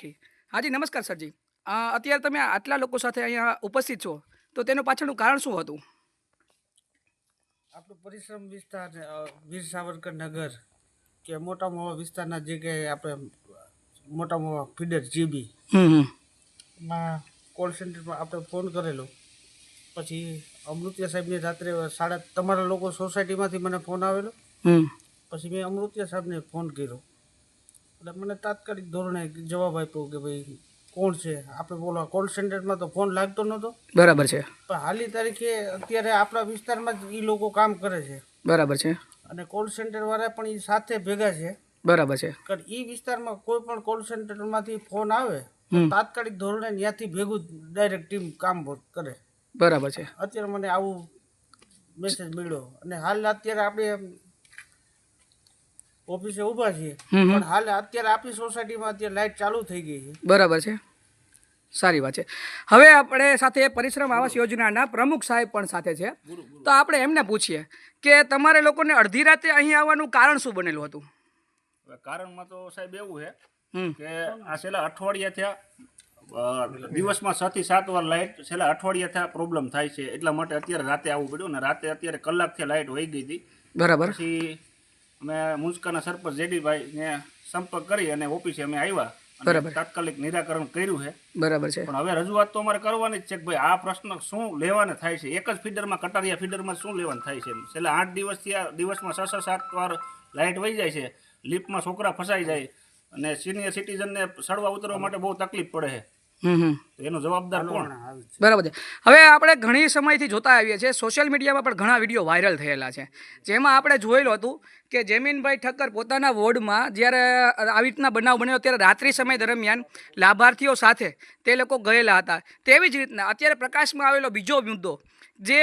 Okay. હાજી નમસ્કાર સરજી. અત્યારે તમે આટલા લોકો સાથે અહીંયા ઉપસ્થિત છો તો તેનું પાછળનું કારણ શું હતું? આપણો પરિશ્રમ વિસ્તાર વીર સાવરકર નગર કે મોટા મોટા વિસ્તારના જે કે આપણે મોટા મોટા ફીડર જીબી માં કોલ સેન્ટરમાં આપણે ફોન કરેલો. પછી અમૃતિયા સાહેબને રાત્રે સાડા તમારા લોકો સોસાયટીમાંથી મને ફોન આવેલો. પછી મેં અમૃતિયા સાહેબને ફોન કર્યો. એટલે મને તાત્કાલિક ધોરણે જવાબ આપ્યો કે ભાઈ કોણ છે? આપણે બોલો કોલ સેન્ટરમાં તો ફોન લાગતો નહોતો. બરાબર છે. પણ હાલની તારીખે અત્યારે આપણા વિસ્તારમાં જ એ લોકો કામ કરે છે. બરાબર છે. અને કોલ સેન્ટરવાળા પણ એ સાથે ભેગા છે. બરાબર છે. કારણ એ વિસ્તારમાં કોઈ પણ કોલ સેન્ટરમાંથી ફોન આવે તાત્કાલિક ધોરણે ત્યાંથી ભેગું ડાયરેક્ટ ટીમ કામ કરે. બરાબર છે. અત્યારે મને આવું મેસેજ મળ્યો. અને હાલ અત્યારે આપણે ઓફિસે ઊભા છીએ. પણ હાલ અત્યારે આપણી સોસાયટીમાં અત્યારે લાઇટ ચાલુ થઈ ગઈ છે. બરાબર છે. સારી વાત છે. હવે આપણે સાથે પરિશ્રમ આવાસ યોજનાના પ્રમુખ સાહેબ પણ સાથે છે. તો આપણે એમને પૂછીએ કે તમારે લોકોને અડધી રાતે અહીં આવવાનું કારણ શું બનેલું હતું? કારણમાં તો સાહેબ એવું છે હમ. કે આ છેલ્લા અઠવાડિયા થયા દિવસમાં છ થી સાત વાર લાઇટ છેલ્લા અઠવાડિયા થયા પ્રોબ્લેમ થાય છે. એટલા માટે અત્યારે રાતે આવવું પડ્યું ને રાતે અત્યારે કલાકથી લાઇટ વહી ગઈ હતી. બરાબર. પછી અમે મુંજકાના સરપંચ જેડીભાઈને સંપર્ક કરી અને ઓફિસે અમે આવ્યા. બરાબર. તાત્કાલિક નિરાકરણ કર્યું છે. બરાબર છે. પણ હવે રજૂઆત તો અમારે કરવાની જ છે કે ભાઈ આ પ્રશ્ન શું લેવાને થાય છે? એક જ ફીડરમાં કટારિયા ફીડરમાં શું લેવાનું થાય છે? છેલ્લા આઠ દિવસથી આ દિવસમાં છ છ સાત વાર લાઇટ વહી જાય છે. લિફ્ટમાં છોકરા ફસાઈ જાય. અને સિનિયર સિટીઝનને સડવા ઉતરવા માટે બહુ તકલીફ પડે છે. એનો જવાબદાર કોણ? બરાબર છે. હવે આપણે ઘણી સમયથી જોતા આવીએ છીએ. સોશિયલ મીડિયામાં પણ ઘણા વીડિયો વાયરલ થયેલા છે. જેમાં આપણે જોયેલું હતું કે જેમીનભાઈ ઠક્કર પોતાના વોર્ડમાં જ્યારે આવી રીતના બનાવ બન્યો ત્યારે રાત્રિ સમય દરમિયાન લાભાર્થીઓ સાથે તે લોકો ગયેલા હતા. તેવી જ રીતના અત્યારે પ્રકાશમાં આવેલો બીજો મુદ્દો જે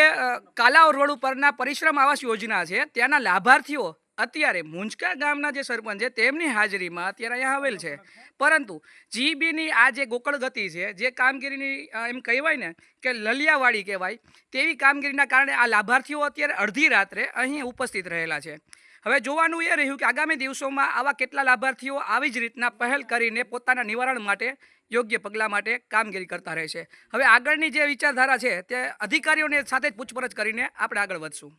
કાલાવ રોડ ઉપરના પરિશ્રમ આવાસ યોજના છે ત્યાંના લાભાર્થીઓ અત્યારે મુંજકા ગામના જે સરપંચ છે, તેમની હાજરીમાં અત્યારે અહીંયા આવેલ છે. પરંતુ જીબીની આ જે ગોકળ ગતિ છે, જે કામગીરીની એમ કહેવાય ને કે લલિયાવાળી કહેવાય, તેવી કામગીરીના કારણે આ લાભાર્થીઓ અત્યારે અડધી રાત્રે અહીં ઉપસ્થિત રહેલા છે. હવે જોવાનું એ રહ્યું કે આગામી દિવસોમાં આવા કેટલા લાભાર્થીઓ આવી જ રીતના પહેલ કરીને પોતાના નિવારણ માટે, યોગ્ય પગલાં માટે કામગીરી કરતા રહેશે. હવે આગળની જે વિચારધારા છે, તે અધિકારીઓને સાથે જ પૂછપરછ કરીને આપણે આગળ વધશું.